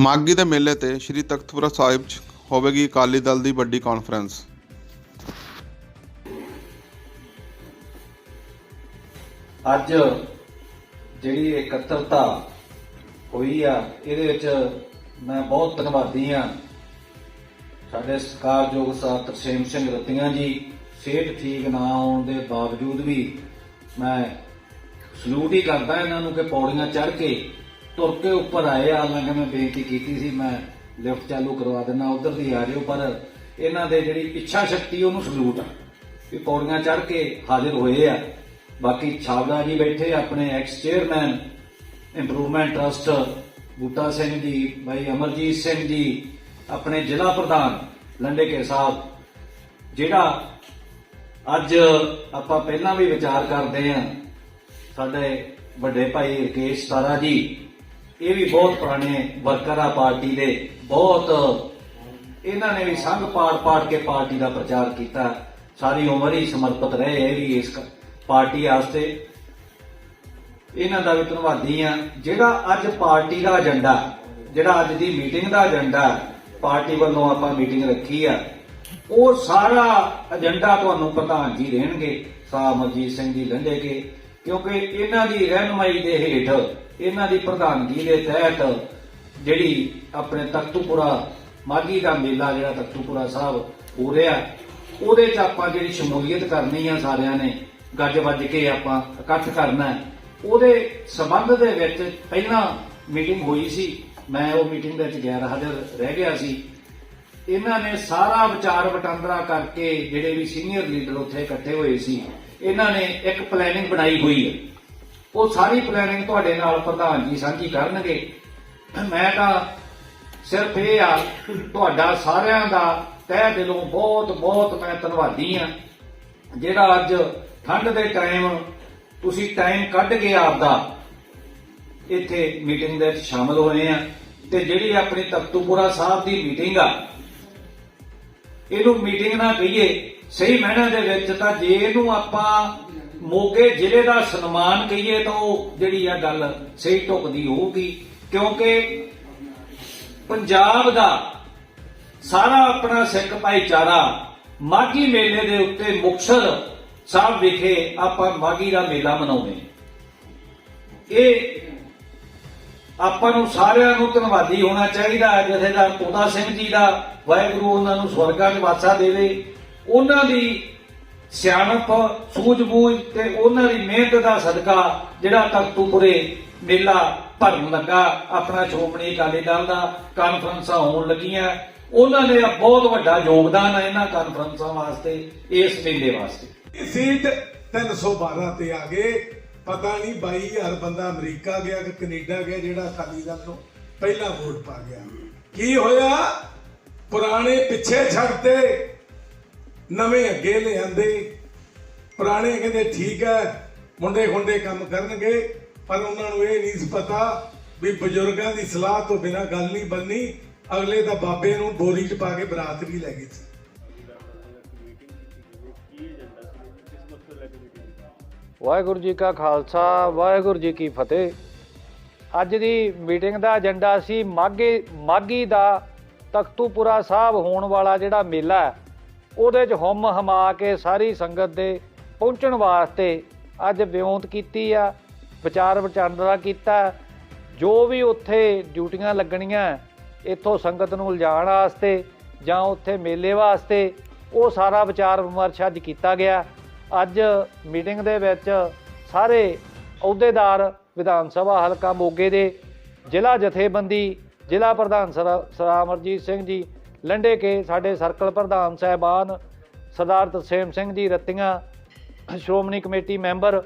ਮਾਗੀ ਦੇ ਮੇਲੇ ਤੇ ਸ੍ਰੀ ਤਖਤਪੁਰਾ ਸਾਹਿਬ 'ਚ ਹੋਵੇਗੀ ਅਕਾਲੀ ਦਲ ਦੀ ਵੱਡੀ ਕਾਨਫਰੰਸ ਅੱਜ ਜਿਹੜੀ ਇਕੱਤਰਤਾ ਹੋਈ ਆ, ਇਹਦੇ ਵਿੱਚ ਮੈਂ ਬਹੁਤ ਧੰਨਵਾਦੀ ਆ ਸਾਡੇ ਸਤਿਕਾਰਯੋਗ ਸਾਹਿਬ ਤਰਸੇਮ ਸਿੰਘ ਰਤੀਆਂ ਜੀ, ਸਿਹਤ ਠੀਕ ਨਾ ਹੋਣ ਦੇ ਬਾਵਜੂਦ ਵੀ ਮੈਂ ਸਲੂਟ ਹੀ ਕਰਦਾ ਇਹਨਾਂ ਨੂੰ ਕਿ ਪੌੜੀਆਂ ਚੜ੍ਹ ਕੇ ਤੁਰ ਕੇ ਉੱਪਰ ਆਏ ਹਾਲਾਂਕਿ ਮੈਂ ਬੇਨਤੀ ਕੀਤੀ ਸੀ, ਮੈਂ ਲਿਫਟ ਚਾਲੂ ਕਰਵਾ ਦਿੰਦਾ, ਉਧਰ ਦੀ ਆ ਜਿਓ, ਪਰ ਇਹਨਾਂ ਦੇ ਜਿਹੜੀ ਇੱਛਾ ਸ਼ਕਤੀ, ਉਹਨੂੰ ਸਲੂਟ ਆ, ਵੀ ਪੌੜੀਆਂ ਚੜ੍ਹ ਕੇ ਹਾਜ਼ਰ ਹੋਏ ਆ। ਬਾਕੀ ਛਾਵੜਾ ਜੀ ਬੈਠੇ, ਆਪਣੇ ex chairman improvement trust Boota Singh ji Bhai Amarjeet Singh ji, ਆਪਣੇ ਜ਼ਿਲ੍ਹਾ ਪ੍ਰਧਾਨ ਲੰਡੇਕੇ ਸਾਹਿਬ, ਜਿਹੜਾ ਅੱਜ ਆਪਾਂ ਪਹਿਲਾਂ ਵੀ ਵਿਚਾਰ ਕਰਦੇ ਆਂ, ਸਾਡੇ ਵੱਡੇ ਭਾਈ ਰਕੇਸ਼ ਤਾਰਾ ਜੀ ਇਹ ਵੀ ਬਹੁਤ ਪੁਰਾਣੇ ਵਰਕਰ ਆ ਪਾਰਟੀ ਦੇ ਬਹੁਤ, ਇਹਨਾਂ ਨੇ ਵੀ ਸੰਘ ਪਾੜ ਪਾੜ ਕੇ ਪਾਰਟੀ ਦਾ ਪ੍ਰਚਾਰ ਕੀਤਾ। ਸਾਰੀ ਉਮਰ ਹੀ ਸਮਰਪਿਤ ਰਹੇ, ਇਹ ਵੀ ਇਸ ਪਾਰਟੀ ਵਾਸਤੇ। ਇਹਨਾਂ ਦਾ ਵੀ ਧੰਨਵਾਦੀ ਆ ਜਿਹੜਾ ਅੱਜ ਪਾਰਟੀ ਦਾ ਏਜੰਡਾ, ਜਿਹੜਾ ਅੱਜ ਦੀ ਮੀਟਿੰਗ ਦਾ ਏਜੰਡਾ, ਪਾਰਟੀ ਵੱਲੋਂ ਆਪਾਂ ਮੀਟਿੰਗ ਰੱਖੀ ਆ, ਉਹ ਸਾਰਾ ਏਜੰਡਾ ਤੁਹਾਨੂੰ ਪ੍ਰਧਾਨ ਜੀ ਰਹਿਣਗੇ ਸਾਹਿਬ ਮਨਜੀਤ ਸਿੰਘ ਜੀ ਲੰਡੇਗੇ ਕਿਉਂਕਿ ਇਹਨਾਂ ਦੀ ਰਹਿਨਮਾਈ ਦੇ ਹੇਠ ਇਹਨਾਂ ਦੀ ਪ੍ਰਧਾਨਗੀ ਦੇ ਤਹਿਤ ਜਿਹੜੀ ਆਪਣੇ ਤਖਤੂਪੁਰਾ ਮਾਗੀ ਦਾ ਮੇਲਾ ਜਿਹੜਾ ਤਖਤੂਪੁਰਾ ਸਾਹਿਬ ਹੋ ਰਿਹਾ, ਉਹਦੇ 'ਚ ਆਪਾਂ ਜਿਹੜੀ ਸ਼ਮੂਲੀਅਤ ਕਰਨੀ ਆ ਸਾਰਿਆਂ ਨੇ, ਗੱਜ ਵੱਜ ਕੇ ਆਪਾਂ ਇਕੱਠ ਕਰਨਾ ਉਹਦੇ ਸਬੰਧ ਦੇ ਵਿੱਚ ਪਹਿਲਾਂ ਮੀਟਿੰਗ ਹੋਈ ਸੀ, ਮੈਂ ਉਹ ਮੀਟਿੰਗ ਦੇ ਵਿੱਚ ਗੈਰ ਹਾਜ਼ਰ ਰਹਿ ਗਿਆ ਸੀ। ਇਹਨਾਂ ਨੇ ਸਾਰਾ ਵਿਚਾਰ ਵਟਾਂਦਰਾ ਕਰਕੇ ਜਿਹੜੇ ਵੀ ਸੀਨੀਅਰ ਲੀਡਰ ਉੱਥੇ ਇਕੱਠੇ ਹੋਏ ਸੀ, ਇਹਨਾਂ ਨੇ ਇੱਕ ਪਲੈਨਿੰਗ ਬਣਾਈ ਹੋਈ ਹੈ। ਉਹ ਸਾਰੀ ਪਲੈਨਿੰਗ ਤੁਹਾਡੇ ਨਾਲ ਪ੍ਰਧਾਨ ਜੀ ਸਾਂਝੀ ਕਰਨਗੇ। ਮੈਂ ਤਾਂ ਸਿਰਫ ਇਹ ਆ, ਤੁਹਾਡਾ ਸਾਰਿਆਂ ਦਾ ਤਹਿ ਦਿਲੋਂ ਬਹੁਤ ਬਹੁਤ ਮੈਂ ਧੰਨਵਾਦੀ ਆ ਜਿਹੜਾ ਅੱਜ ਠੰਡ ਦੇ ਟਾਈਮ ਤੁਸੀਂ ਟਾਈਮ ਕੱਢ ਕੇ ਆਪਦਾ ਇੱਥੇ ਮੀਟਿੰਗ ਦੇ ਵਿੱਚ ਸ਼ਾਮਲ ਹੋਏ ਆ ਤੇ ਜਿਹੜੀ ਆਪਣੀ ਤਖਤੂਪੁਰਾ ਸਾਹਿਬ ਦੀ ਮੀਟਿੰਗ ਆ, ਇਹਨੂੰ ਮੀਟਿੰਗ ਨਾ ਕਹੀਏ, ਸਹੀ ਮਾਇਨੇ ਦੇ ਵਿੱਚ ਤਾਂ ਜੇ ਇਹਨੂੰ ਆਪਾਂ ਮੋਗੇ ਜ਼ਿਲ੍ਹੇ ਦਾ ਸਨਮਾਨ ਕਹੀਏ ਤਾਂ ਉਹ ਜਿਹੜੀ ਆ ਗੱਲ ਸਹੀ ਢੁਕਦੀ ਹੋਊਗੀ, ਕਿਉਂਕਿ ਪੰਜਾਬ ਦਾ ਸਾਰਾ ਆਪਣਾ ਸਿੱਖ ਭਾਈਚਾਰਾ ਮਾਘੀ ਮੇਲੇ ਦੇ ਉੱਤੇ ਮੁਕਤਸਰ ਸਾਹਿਬ ਵਿਖੇ ਆਪਾਂ ਮਾਘੀ ਦਾ ਮੇਲਾ ਮਨਾਉਂਦੇ ਇਹ ਆਪਾਂ ਨੂੰ ਸਾਰਿਆਂ ਨੂੰ ਧੰਨਵਾਦੀ ਹੋਣਾ ਚਾਹੀਦਾ ਹੈ, ਜਥੇਦਾਰ ਤੋਤਾ ਸਿੰਘ ਜੀ ਦਾ ਵਾਹਿਗੁਰੂ ਉਹਨਾਂ ਨੂੰ ਸਵਰਗਾਂ 'ਚ ਵਾਸਾ ਦੇਵੇ। ਉਹਨਾਂ ਦੀ ਸਿਆਣਪ, ਸੂਝ-ਬੂਝ ਤੇ ਉਹਨਾਂ ਦੀ ਮਿਹਨਤ ਦਾ ਸਦਕਾ ਜਿਹੜਾ ਤਖਤੂਪੁਰੇ ਮੇਲਾ ਭਰਨ ਲੱਗਾ। ਆਪਣਾ ਸ਼੍ਰੋਮਣੀ ਅਕਾਲੀ ਦਲ ਦਾ ਕਾਨਫਰੰਸਾਂ ਹੋਣ ਲੱਗੀਆਂ। ਉਹਨਾਂ ਨੇ ਬਹੁਤ ਵੱਡਾ ਯੋਗਦਾਨ ਹੈ ਇਹਨਾਂ ਕਾਨਫਰੰਸਾਂ ਵਾਸਤੇ, ਇਸ ਮੇਲੇ ਵਾਸਤੇ। ਸੀਟ 312 ਤੇ ਆ ਗਏ। ਪਤਾ ਨਹੀਂ 22000 ਬੰਦਾ ਅਮਰੀਕਾ ਗਿਆ ਕਿ ਕੈਨੇਡਾ ਗਿਆ, ਜਿਹੜਾ ਅਕਾਲੀ ਦਲ ਨੂੰ ਪਹਿਲਾਂ ਵੋਟ ਪਾ ਗਿਆ। ਕੀ ਹੋਇਆ? ਪੁਰਾਣੇ ਪਿੱਛੇ ਛੱਡਤੇ ਨਵੇਂ ਅੱਗੇ ਲਿਆਂਦੇ। ਪੁਰਾਣੇ ਕਹਿੰਦੇ ਠੀਕ ਹੈ, ਮੁੰਡੇ ਖੁੰਡੇ ਕੰਮ ਕਰਨਗੇ, ਪਰ ਉਹਨਾਂ ਨੂੰ ਇਹ ਨਹੀਂ ਸੀ ਪਤਾ ਵੀ ਬਜ਼ੁਰਗਾਂ ਦੀ ਸਲਾਹ ਤੋਂ ਬਿਨਾਂ ਗੱਲ ਨਹੀਂ ਬੰਨੀ ਅਗਲੇ ਤਾਂ ਬਾਬੇ ਨੂੰ ਬੋਰੀ 'ਚ ਪਾ ਕੇ ਬਰਾਤ ਵੀ ਲੈ ਗਏ ਸੀ। ਵਾਹਿਗੁਰੂ ਜੀ ਕਾ ਖਾਲਸਾ, ਵਾਹਿਗੁਰੂ ਜੀ ਕੀ ਫਤਿਹ। ਅੱਜ ਦੀ ਮੀਟਿੰਗ ਦਾ ਏਜੰਡਾ ਸੀ ਮਾਗੇ ਮਾਗੀ ਦਾ ਤਖਤੂਪੁਰਾ ਸਾਹਿਬ ਹੋਣ ਵਾਲਾ ਜਿਹੜਾ ਮੇਲਾ ਹੈ। ਉਹਦੇ 'ਚ ਹੁਮ ਹਮਾ ਕੇ ਸਾਰੀ ਸੰਗਤ ਦੇ ਪਹੁੰਚਣ ਵਾਸਤੇ ਅੱਜ ਵਿਉਂਤ ਕੀਤੀ ਆ, ਵਿਚਾਰ ਵਿਚਾਰਦਾ ਕੀਤਾ। ਜੋ ਵੀ ਉੱਥੇ ਡਿਊਟੀਆਂ ਲੱਗਣੀਆਂ, ਇੱਥੋਂ ਸੰਗਤ ਨੂੰ ਲਿਜਾਣ ਵਾਸਤੇ ਜਾਂ ਉੱਥੇ ਮੇਲੇ ਵਾਸਤੇ, ਉਹ ਸਾਰਾ ਵਿਚਾਰ ਵਿਮਰਸ਼ ਅੱਜ ਕੀਤਾ ਗਿਆ। ਅੱਜ ਮੀਟਿੰਗ ਦੇ ਵਿੱਚ ਸਾਰੇ ਅਹੁਦੇਦਾਰ ਵਿਧਾਨ ਸਭਾ ਹਲਕਾ ਮੋਗੇ ਦੇ ਜ਼ਿਲ੍ਹਾ ਜਥੇਬੰਦੀ, ਜ਼ਿਲ੍ਹਾ ਪ੍ਰਧਾਨ ਸਰਾ ਸਰਾ ਅਮਰਜੀਤ ਸਿੰਘ ਜੀ ਲੰਡੇ ਕੇ ਸਾਡੇ ਸਰਕਲ ਪ੍ਰਧਾਨ ਸਹਿਬਾਨ ਸਰਦਾਰ ਤਰਸੇਮ ਸਿੰਘ ਜੀ ਰਤੀਆਂ, ਸ਼੍ਰੋਮਣੀ ਕਮੇਟੀ ਮੈਂਬਰ,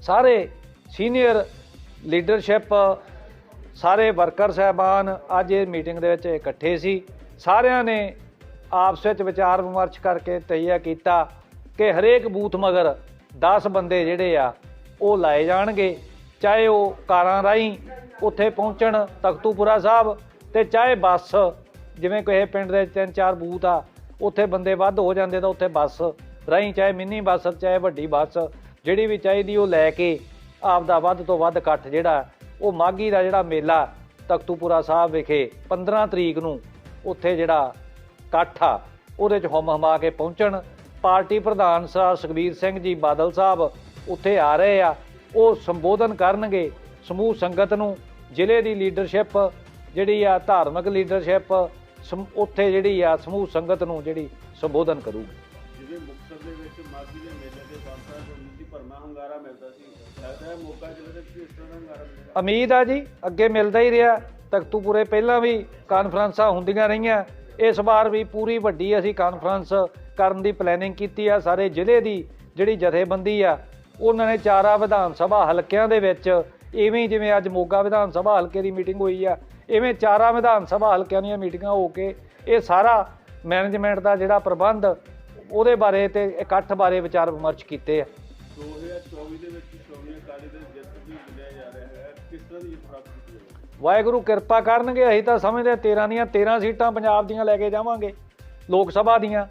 ਸਾਰੇ ਸੀਨੀਅਰ ਲੀਡਰਸ਼ਿਪ, ਸਾਰੇ ਵਰਕਰ ਸਹਿਬਾਨ ਅੱਜ ਇਹ ਮੀਟਿੰਗ ਦੇ ਵਿੱਚ ਇਕੱਠੇ ਸੀ। ਸਾਰਿਆਂ ਨੇ ਆਪਸ ਵਿੱਚ ਵਿਚਾਰ ਵਿਮਰਸ਼ ਕਰਕੇ ਤੈਯਾ ਕੀਤਾ ਕਿ ਹਰੇਕ ਬੂਥ ਮਗਰ 10 ਬੰਦੇ ਜਿਹੜੇ ਆ, ਉਹ ਲਾਏ ਜਾਣਗੇ। ਚਾਹੇ ਉਹ ਕਾਰਾਂ ਰਾਹੀਂ ਉੱਥੇ ਪਹੁੰਚਣ ਤਖਤੂਪੁਰਾ ਸਾਹਿਬ ਤੇ ਚਾਹੇ ਬੱਸ ਜਿਵੇਂ ਕਿਸੇ ਪਿੰਡ ਦੇ ਤਿੰਨ ਚਾਰ ਬੂਥ ਆ, ਉੱਥੇ ਬੰਦੇ ਵੱਧ ਹੋ ਜਾਂਦੇ ਤਾਂ ਉੱਥੇ ਬੱਸ ਰਾਹੀਂ ਚਾਹੇ ਮਿੰਨੀ ਬੱਸ, ਚਾਹੇ ਵੱਡੀ ਬੱਸ, ਜਿਹੜੀ ਵੀ ਚਾਹੀਦੀ ਉਹ ਲੈ ਕੇ ਆਪਦਾ ਵੱਧ ਤੋਂ ਵੱਧ ਇਕੱਠ ਜਿਹੜਾ, ਉਹ ਮਾਗੀ ਦਾ ਜਿਹੜਾ ਮੇਲਾ ਤਖਤੂਪੁਰਾ ਸਾਹਿਬ ਵਿਖੇ 15 ਤਰੀਕ ਨੂੰ ਉੱਥੇ ਜਿਹੜਾ ਇਕੱਠ ਆ, ਉਹਦੇ ਚ ਹਮ ਹਮਾ ਕੇ ਪਹੁੰਚਣ। ਪਾਰਟੀ ਪ੍ਰਧਾਨ ਸਰ ਸੁਖਬੀਰ ਸਿੰਘ ਜੀ ਬਾਦਲ ਸਾਹਿਬ ਉੱਥੇ ਆ ਰਹੇ ਆ, ਉਹ ਸੰਬੋਧਨ ਕਰਨਗੇ ਸਮੂਹ ਸੰਗਤ ਨੂੰ, ਜ਼ਿਲ੍ਹੇ ਦੀ ਲੀਡਰਸ਼ਿਪ ਜਿਹੜੀ ਆ, ਧਾਰਮਿਕ ਲੀਡਰਸ਼ਿਪ ਉੱਥੇ ਜਿਹੜੀ ਆ ਸਮੂਹ ਸੰਗਤ ਨੂੰ ਜਿਹੜੀ ਸੰਬੋਧਨ ਕਰੂਗੀ। ਜਿਵੇਂ ਮੁਕਤਸਰ ਦੇ ਵਿੱਚ ਮਾਗੀ ਦੇ ਮੇਲੇ ਦੇ ਬਾਅਦ ਕਮਿਊਨਿਟੀ ਭਰਮਾ ਹੰਗਾਰਾ ਮਿਲਦਾ ਸੀ। ਲੱਗਦਾ ਹੈ ਮੌਕਾ ਜ਼ਿਲ੍ਹੇ ਦੇ ਵਿੱਚ ਇਸ ਤਰ੍ਹਾਂ ਦਾ ਹੰਗਾਰਾ ਮਿਲੇਗਾ ਉਮੀਦ ਆ ਜੀ ਅੱਗੇ ਮਿਲਦਾ ਹੀ ਰਿਹਾ। ਤਖਤੂਪੁਰੇ ਪਹਿਲਾਂ ਵੀ ਕਾਨਫਰੰਸਾਂ ਹੁੰਦੀਆਂ ਰਹੀਆਂ। ਇਸ ਵਾਰ ਵੀ ਪੂਰੀ ਵੱਡੀ ਅਸੀਂ ਕਾਨਫਰੰਸ ਕਰਨ ਦੀ ਪਲੈਨਿੰਗ ਕੀਤੀ ਆ। ਸਾਰੇ ਜ਼ਿਲ੍ਹੇ ਦੀ ਜਿਹੜੀ ਜਥੇਬੰਦੀ ਆ ਉਹਨਾਂ ਨੇ ਚਾਰਾ ਵਿਧਾਨ ਸਭਾ ਹਲਕਿਆਂ ਦੇ ਵਿੱਚ ਇਵੇਂ ਜਿਵੇਂ ਅੱਜ ਮੋਗਾ ਵਿਧਾਨ ਸਭਾ ਹਲਕੇ ਦੀ ਮੀਟਿੰਗ ਹੋਈ ਆ ਇਵੇਂ ਚਾਰਾ ਵਿਧਾਨ ਸਭਾ ਹਲਕਿਆਂ ਦੀਆਂ ਮੀਟਿੰਗਾਂ ਹੋ ਕੇ ਇਹ ਸਾਰਾ ਮੈਨੇਜਮੈਂਟ ਦਾ ਜਿਹੜਾ ਪ੍ਰਬੰਧ ਉਹਦੇ ਬਾਰੇ ਤੇ ਇਕੱਠ ਬਾਰੇ ਵਿਚਾਰ ਵਿਮਰਸ਼ ਕੀਤੇ ਆ। 2024 ਦੇ ਵਿੱਚ ਸ਼੍ਰੋਮਣੀ ਅਕਾਲੀ ਦਲ ਜਿੱਤ ਵੀ ਮਿਲਿਆ ਜਾ ਰਿਹਾ ਹੈ ਕਿਸ ਤਰ੍ਹਾਂ ਦੀ ਪ੍ਰਾਪਤ ਵਾਹਿਗੁਰੂ ਕਿਰਪਾ ਕਰਨਗੇ ਅਸੀਂ ਤਾਂ ਸਮਝਦੇ ਹਾਂ 13 ਦੀਆਂ 13 ਸੀਟਾਂ ਪੰਜਾਬ ਦੀਆਂ ਲੈ ਕੇ ਜਾਵਾਂਗੇ ਲੋਕ ਸਭਾ ਦੀਆਂ।